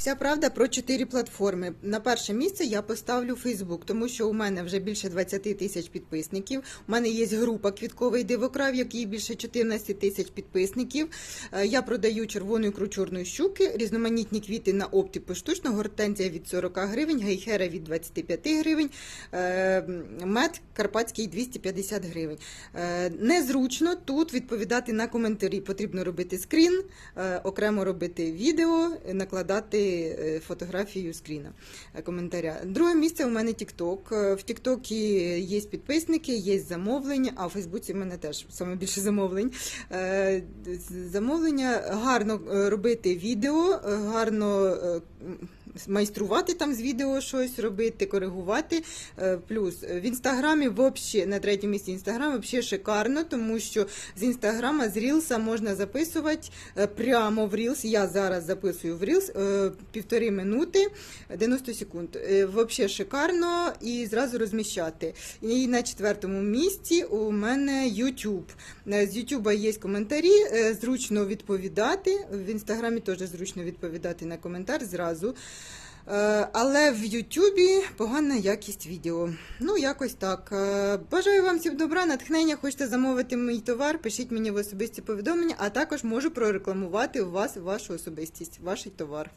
Вся правда про чотири платформи. На перше місце я поставлю Фейсбук, тому що у мене вже більше 20 тисяч підписників. У мене є група Квітковий дивокрав, в якій більше 14 тисяч підписників. Е, Я продаю червону ікру чорної щуки, різноманітні квіти на опті поштучно, гортензія від 40 гривень, гейхера від 25 гривень, е, мед карпатський 250 гривень. Е, Незручно тут відповідати на коментарі. Потрібно робити скрін, окремо робити відео, накладати е, фотографію скріна е, коментаря. Друге місце у мене TikTok. Е, В TikTok є підписники, є замовлення, а в Фейсбуці в мене теж саме більше замовлень. Замовлення гарно робити відео, гарно. Майструвати там з відео щось робити, коригувати. Е, Плюс е, в інстаграмі взагалі на третьому місці інстаграм взагалі шикарно, тому що з інстаграма з Рілса можна записувати е, прямо в Рілс. Я зараз записую в Рілс півтори минути 90 секунд. Взагалі шикарно і зразу розміщати. І на четвертому місці у мене YouTube. З YouTube є коментарі, зручно відповідати. В інстаграмі теж зручно відповідати на коментар зразу. Е, Але в Ютубі погана якість відео. Ну, якось так. Е, Бажаю вам всім добра, натхнення. Хочете замовити мій товар, пишіть мені в особисті повідомлення, а також можу прорекламувати у вас вашу особистість, ваш товар.